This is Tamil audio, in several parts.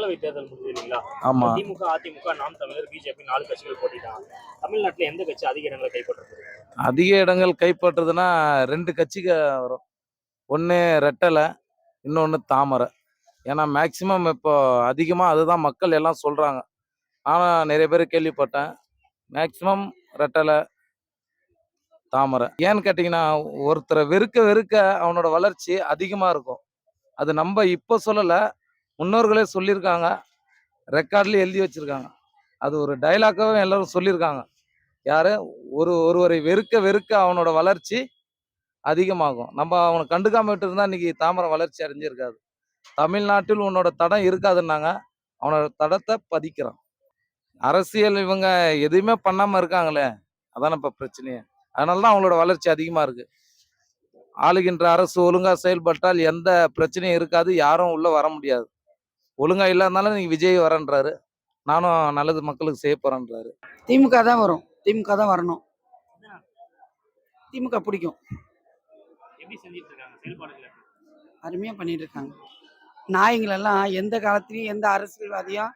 மக்களவை தேர்தல் முடிஞ்சது இல்லைங்களா? ஆமா. திமுக அதிமுக நாம் தமிழர் பிஜேபி நாலு கட்சிகள் போட்டிட்டாங்க. தமிழ்நாட்டுல எந்த கட்சி அதிக இடங்களை கைப்பற்றுறது அதிக இடங்கள் கைப்பற்றுறதுன்னா ரெண்டு கட்சிக்கு வரும். ஒன்று ரெட்டலை இன்னொன்று தாமரை. ஏன்னா மேக்சிமம் இப்போ அதிகமாக அதுதான் மக்கள் எல்லாம் சொல்கிறாங்க ஆனால் நிறைய பேர் கேள்விப்பட்டேன். மேக்சிமம் ரெட்டலை தாமரை. ஏன்னு கேட்டிங்கன்னா ஒருத்தரை வெறுக்க வெறுக்க அவனோட வளர்ச்சி அதிகமாக இருக்கும். அது நம்ம இப்போ சொல்லலை முன்னோர்களே சொல்லியிருக்காங்க. ரெக்கார்ட்லேயும் எழுதி வச்சுருக்காங்க. அது ஒரு டைலாக்காகவும் எல்லோரும் சொல்லியிருக்காங்க. யார்? ஒரு ஒருவரை வெறுக்க வெறுக்க அவனோட வளர்ச்சி அதிகமாகும். நம்ம அவனை கண்டுக்காம விட்டு இருந்தால் இன்றைக்கி தாமரை வளர்ச்சி அடைஞ்சிருக்காது. தமிழ்நாட்டில் உன்னோட தடம் இருக்காதுன்னாங்க. அவனோட தடத்தை பதிக்கிறான். அரசியல் இவங்க எதுவுமே பண்ணாமல் இருக்காங்களே. அதான் இப்போ பிரச்சனையே. அதனால தான் அவங்களோட வளர்ச்சி அதிகமாக இருக்குது ஆளுகின்ற அரசு ஒழுங்காக செயல்பட்டால் எந்த பிரச்சனையும் இருக்காது. யாரும் உள்ளே வர முடியாது. ஒழுங்கா இல்லாதனால நீங்க விஜய் வரேன்றாரு. நானும் நல்லது மக்களுக்கு செய்ய போறேன்றாரு. திமுக தான் வரும். திமுக தான் வரணும். திமுக பிடிக்கும். எப்படி செஞ்சிட்டு இருக்காங்க? செயல்பாடுகள் எப்படி? அருமையாக பண்ணிட்டு இருக்காங்க. நாய்ங்களெல்லாம் எந்த காலத்துலையும் எந்த அரசியல்வாதியும்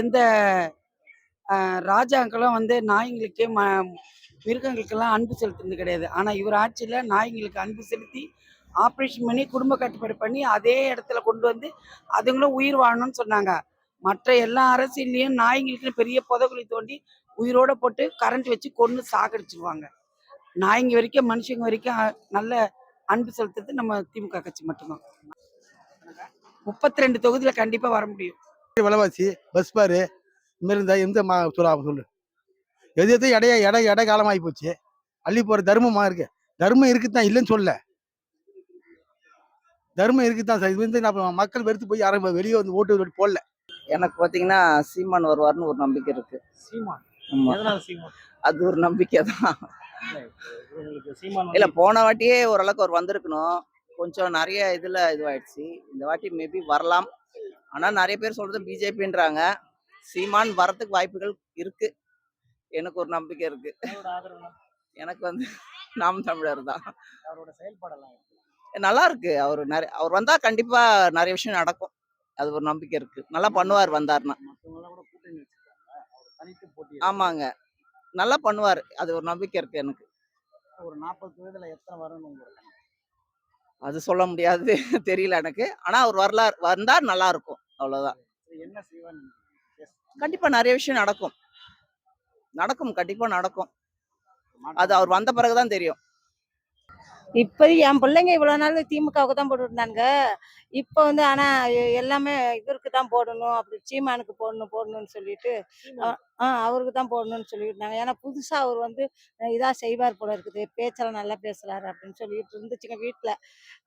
எந்த ராஜாக்களும் வந்து நாய்ங்களுக்கு ம மிருகங்களுக்கெல்லாம் அன்பு செலுத்துறது கிடையாது. ஆனால் இவர் ஆட்சியில் நாய்ங்களுக்கு அன்பு செலுத்தி ஆப்ரேஷன் பண்ணி குடும்ப கட்டுப்பாடு பண்ணி அதே இடத்துல கொண்டு வந்து அதுங்களும் உயிர் வாழணும்னு சொன்னாங்க. மற்ற எல்லா அரசியல்லையும் நாய்ங்களுக்கு பெரிய புதகுழி தோண்டி உயிரோட போட்டு கரண்ட் வச்சு கொன்று சாகடிச்சிருவாங்க. நாய்ங்க வரைக்கும் மனுஷங்க வரைக்கும் நல்ல அன்பு செலுத்துறது நம்ம திமுக கட்சி மட்டும்தான். முப்பத்தி ரெண்டு தொகுதியில் கண்டிப்பாக வர முடியும். விலைவாசி பஸ் பாரு இந்த மாதிரி எந்த மா சொல்லு. எது எது இடைய எடை எடை காலமாகி போச்சு. அள்ளி போகிற தர்மமாக இருக்கு. தர்மம் இருக்குது தான் இல்லைன்னு சொல்லலை. தர்மம் இருக்குதான் சார்? இது வந்து நான் மக்கள் வெறுத்து போய் யாரும் வெளியே வந்து ஓட்டு போடல. எனக்கு பார்த்தீங்கன்னா சீமான் வருவார்னு ஒரு நம்பிக்கை இருக்கு. சீமான்? ஆமா. எதனால சீமான்? அது ஒரு நம்பிக்கை தான். இல்ல போன வாட்டியே ஓரளவுக்கு அவர் வந்திருக்கணும். கொஞ்சம் நிறைய இதுல இதுவாயிடுச்சு. இந்த வாட்டி மேபி வரலாம். ஆனா நிறைய பேர் சொல்றது பிஜேபின்றாங்க. சீமான் வரதுக்கு வாய்ப்புகள் இருக்கு. எனக்கு ஒரு நம்பிக்கை இருக்கு. எனக்கு வந்து நாம் தமிழர் தான். அவரோட செயல்பாடெல்லாம்? நல்லா இருக்கு அவர் நிறைய அவர் வந்தா கண்டிப்பா நிறைய விஷயம் நடக்கும். அது ஒரு நம்பிக்கை இருக்கு. நல்லா பண்ணுவார் போட்டி ஆமாங்க. நல்லா பண்ணுவார். அது ஒரு நம்பிக்கை இருக்கு எனக்கு. ஒரு நாற்பது தொகுதியில எத்தனை வரணும் அது சொல்ல முடியாது. தெரியல எனக்கு. ஆனா அவர் வரலாறு வந்தா நல்லா இருக்கும் அவ்வளவுதான் என்ன செய்வான் கண்டிப்பா நிறைய விஷயம் நடக்கும். நடக்கும். கண்டிப்பா நடக்கும். அது அவர் வந்த பிறகுதான் தெரியும். இப்போ என் பிள்ளைங்க இவ்வளோ நாள் திமுகவுக்கு தான் போட்டுட்டு இருந்தானுங்க இப்போ வந்து ஆனால் எல்லாமே இவருக்கு தான் போடணும் அப்படி சீமானுக்கு போடணும் போடணும்னு சொல்லிட்டு ஆ அவருக்கு தான் போடணும்னு சொல்லிட்டு இருந்தாங்க ஏன்னா புதுசாக அவர் வந்து இதாக செய்வார் போல இருக்குது பேச்செல்லாம் நல்லா பேசுகிறாரு அப்படின்னு சொல்லிட்டு இருந்துச்சுங்க வீட்டில்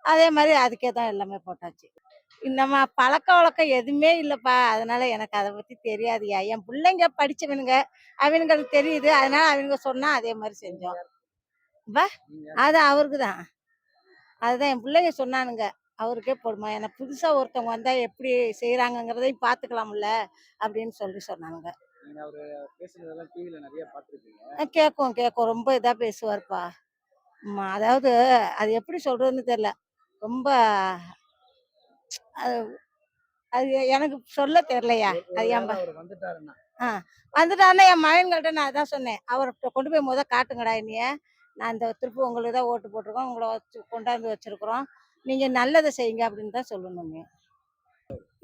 அதே மாதிரி அதுக்கே தான் எல்லாமே போட்டாச்சு. நம்ம பழக்க வழக்கம் எதுவுமே இல்லைப்பா. அதனால எனக்கு அதை பற்றி தெரியாதுயா என் பிள்ளைங்க படிச்சவனுங்க அவனுங்களுக்கு தெரியுது. அதனால அவனுங்க சொன்னால் அதே மாதிரி செஞ்சோம். அது அவருக்கு தான். அதுதான் என் பிள்ளைங்க சொன்னானுங்க. அவருக்கே போடுமா ஏன்னா புதுசாக ஒருத்தவங்க வந்தால் எப்படி செய்கிறாங்கங்கிறதையும் பார்த்துக்கலாம்ல அப்படின்னு சொல்லி சொன்னாங்க கேட்கும் கேட்கும். ரொம்ப இதாக பேசுவார்ப்பா. அதாவது அது எப்படி சொல்கிறதுன்னு தெரில ரொம்ப அது அது எனக்கு சொல்ல தெரிலையா அது ப- அவர் வந்துட்டாருன்னா. வந்துட்டாருன்னா என் மகன்கள்ட்ட நான் அதான் சொன்னேன். அவர்கிட்ட கொண்டு போய் முத காட்டுங்கடா என்னைய. நான் இந்த திருப்பி உங்களுக்கு தான் ஓட்டு போட்டிருக்கோம். உங்களை வச்சு கொண்டாந்து வச்சிருக்கிறோம். நீங்கள் நல்லதை செய்யுங்க அப்படின்னு தான் சொல்லணுங்க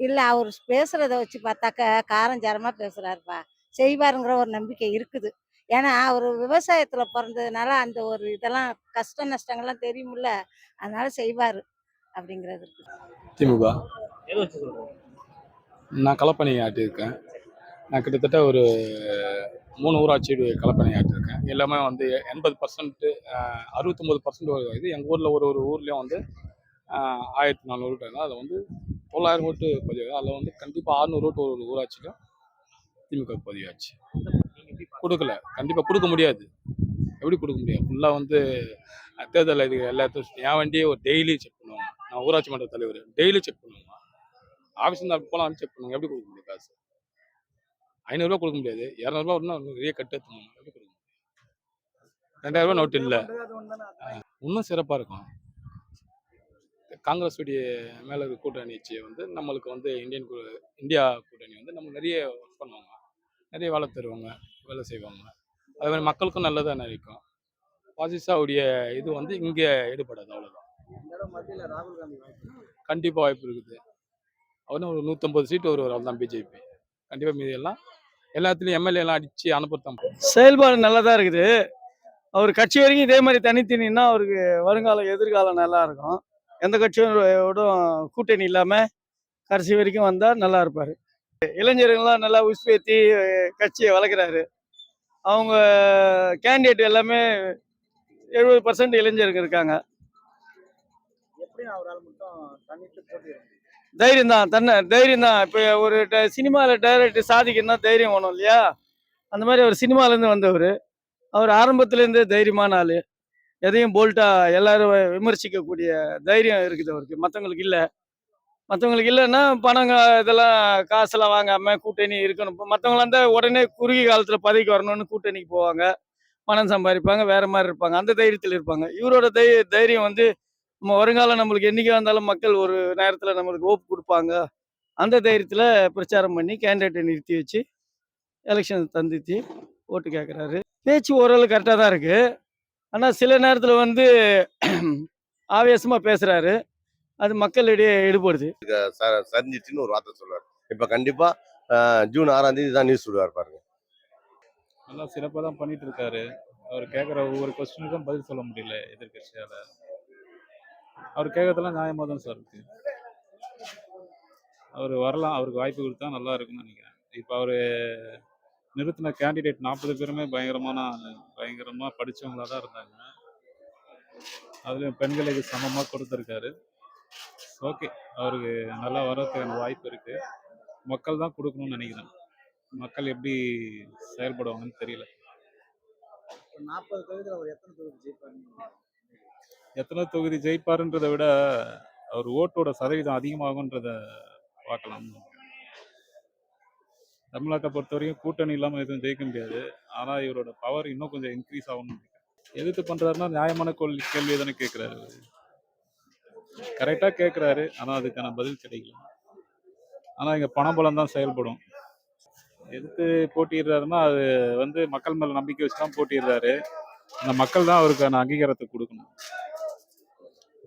இல்லை அவர் பேசுகிறத வச்சு பார்த்தாக்க காரஞ்சாரமாக பேசுகிறாருப்பா செய்வாருங்கிற ஒரு நம்பிக்கை இருக்குது. ஏன்னா அவர் விவசாயத்தில் பிறந்ததுனால அந்த ஒரு இதெல்லாம் கஷ்ட நஷ்டங்கள்லாம் தெரியுமில்ல. அதனால செய்வார் அப்படிங்கிறது திமுக? நான் களப்பணி ஆட்டியிருக்கேன். நான் கிட்டத்தட்ட ஒரு மூணு ஊராட்சி கலப்பணியாற்றிருக்கேன் எல்லாமே வந்து எண்பது பர்சன்ட்டு அறுபத்தொம்போது பர்சன்ட் இது. எங்கள் ஊரில் ஒரு ஒரு ஊர்லேயும் வந்து ஆயிரத்தி நானூறு ஓட்டு அதில் வந்து தொள்ளாயிரம் ஓட்டு பதிவு அதில் வந்து கண்டிப்பாக ஆறுநூறு ஓட்டு ஒரு ஒரு திமுக பதிவாச்சு. கொடுக்கல. கண்டிப்பாக கொடுக்க முடியாது. எப்படி கொடுக்க முடியாது ஃபுல்லாக வந்து தேர்தல் இது எல்லாத்தையும் என் வண்டியே ஒரு டெய்லி செக் பண்ணுவாங்க. நான் ஊராட்சி மன்ற தலைவர். டெய்லி செக் பண்ணுவாங்க. ஆஃபீஸ் இருந்தால் அப்படி போகலாம் செக் பண்ணுவாங்க. எப்படி கொடுக்க முடியும் காசு? ஐநூறுரூவா கொடுக்க முடியாது. இரநூறுபா இன்னும் நிறைய கட்டு எடுத்துணும் எப்படி கொடுக்க முடியும் ரெண்டாயிரம் ரூபாய் நோட்டு இல்லை. இன்னும் சிறப்பாக இருக்கும். காங்கிரஸ் உடைய மேலே இருக்க கூட்டணி வச்சு வந்து நம்மளுக்கு வந்து இந்தியன் இந்தியா கூட்டணி வந்து நம்ம நிறைய ஒர்க் பண்ணுவாங்க. நிறைய வேலை தருவாங்க வேலை செய்வாங்க. அதே மாதிரி மக்களுக்கும் நல்லதாக நினைக்கும். பாசிசாவுடைய இது வந்து இங்கே ஈடுபடாது அவ்வளோதான் கண்டிப்பாக வாய்ப்பு இருக்குது. அவரும் ஒரு நூற்றம்பது சீட்டு வருவார் அவ்வளோதான் பிஜேபி கண்டிப்பாக மீதி எல்லாம் எல்லாத்துலேயும் எம்எல்ஏ எல்லாம் அடித்து அனுப்புறது செயல்பாடு நல்லா தான் இருக்குது. அவர் கட்சி வரைக்கும் இதே மாதிரி தனித்து நின்னா அவருக்கு வருங்காலம் எதிர்காலம் நல்லா இருக்கும். எந்த கட்சியோடும் கூட்டணி இல்லாமல் கடைசி வரைக்கும் வந்தால் நல்லா இருப்பார். இளைஞர்கள்லாம் நல்லா உஸ்பேத்தி கட்சியை வளர்க்குறாரு. அவங்க கேண்டிடேட் எல்லாமே எழுபது பர்சன்ட் இளைஞர்கள் இருக்காங்க. தைரியம் தான் தன்னை தைரியம் தான். இப்போ ஒரு சினிமாவில் டைரக்டர் சாதிக்கணும்னா தைரியம் வேணும் இல்லையா? அந்த மாதிரி அவர் சினிமாலேருந்து வந்தவர். அவர் ஆரம்பத்துலேருந்தே தைரியமான ஆள். எதையும் போல்ட்டாக எல்லாரும் விமர்சிக்கக்கூடிய தைரியம் இருக்குது அவருக்கு. மற்றவங்களுக்கு இல்லை. மற்றவங்களுக்கு இல்லைன்னா பணங்க இதெல்லாம் காசெல்லாம் வாங்காமல் கூட்டணி இருக்கணும். இப்போ மற்றவங்களாம் இருந்தால் உடனே குறுகிய காலத்தில் பதவிக்கு வரணும்னு கூட்டணிக்கு போவாங்க. பணம் சம்பாதிப்பாங்க வேற மாதிரி இருப்பாங்க. அந்த தைரியத்தில் இருப்பாங்க. இவரோட தை தைரியம் வந்து நம்ம வருங்காலம் நம்மளுக்கு என்றைக்கு வந்தாலும் மக்கள் ஒரு நேரத்தில் நம்மளுக்கு ஓப்பு கொடுப்பாங்க. அந்த தைரியத்தில் பிரச்சாரம் பண்ணி கேண்டிடேட்டை நிறுத்தி வச்சு எலெக்ஷன் தந்துச்சு ஓட்டு கேட்குறாரு பேச்சு ஓரளவு கரெக்டாக தான் இருக்குது ஆனால் சில நேரத்தில் வந்து ஆவேசமாக பேசுகிறாரு அது மக்களிடையே ஈடுபடுது ச- சரிஞ்சிச்சுன்னு ஒரு வார்த்தை சொல்லுவார் இப்போ கண்டிப்பா அஹ், ஜூன் ஆறாம் தேதி தான் நியூஸ் விடுவார் பாருங்க. நல்லா சிறப்பாக தான் பண்ணிட்டு இருக்காரு. அவர் கேட்குற ஒவ்வொரு கொஸ்டினுக்கும் பதில் சொல்ல முடியல எதிர்கட்சியால அவர் கேட்கறதெல்லாம் நியாயமாக தான் சார் இருக்கு. அவர் வரலாம் அவருக்கு வாய்ப்பு கொடுத்தா நல்லா இருக்கும்னு நினைக்கிறேன். இப்போ அவர் நிறுத்தின கேண்டிடேட் நாற்பது பேருமே பயங்கரமான பயங்கரமாக படித்தவங்களாக தான் இருந்தாங்க. அதுலேயும் பெண்களுக்கு சமமாக கொடுத்துருக்காரு. ஓகே அவருக்கு நல்லா வர்றதுக்கான வாய்ப்பு இருக்கு. மக்கள் தான் கொடுக்கணும்னு நினைக்கிறேன். மக்கள் எப்படி செயல்படுவாங்கன்னு தெரியல. நாற்பது தொகுதியில் அவர் எத்தனை தொகுதி ஜெயிப்பாங்க எத்தனை தொகுதி ஜெயிப்பாருன்றதை விட அவர் ஓட்டோட சதவீதம் அதிகமாகுன்றத பார்க்கலாம். தமிழ்நாட்டை பொறுத்த வரைக்கும் கூட்டணி இல்லாமல் எதுவும் ஜெயிக்க முடியாது. ஆனால் இவரோட பவர் இன்னும் கொஞ்சம் இன்க்ரீஸ் ஆகும்னு எதிர்த்து பண்ணுறாருன்னா நியாயமான கொள் கேள்வி தானே கேட்குறாரு கரெக்டாக கேட்குறாரு ஆனால் அதுக்கான பதில் கிடைக்கல. ஆனால் இங்கே பணபலம் தான் செயல்படும். எதிர்த்து போட்டிடுறாருன்னா அது வந்து மக்கள் மேலே நம்பிக்கை வச்சு தான் போட்டிடுறாரு அந்த மக்கள் தான் அவருக்கான அங்கீகாரத்தை கொடுக்கணும்.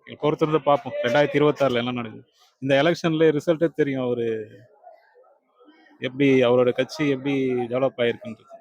பொறுத்திருந்து பார்ப்போம் ரெண்டாயிரத்தி இருபத்தாறுல என்ன நடக்குது? இந்த எலெக்ஷன்ல ரிசல்ட்டே தெரியும் அவரு எப்படி அவரோட கட்சி எப்படி டெவலப் ஆயிருக்குன்றது.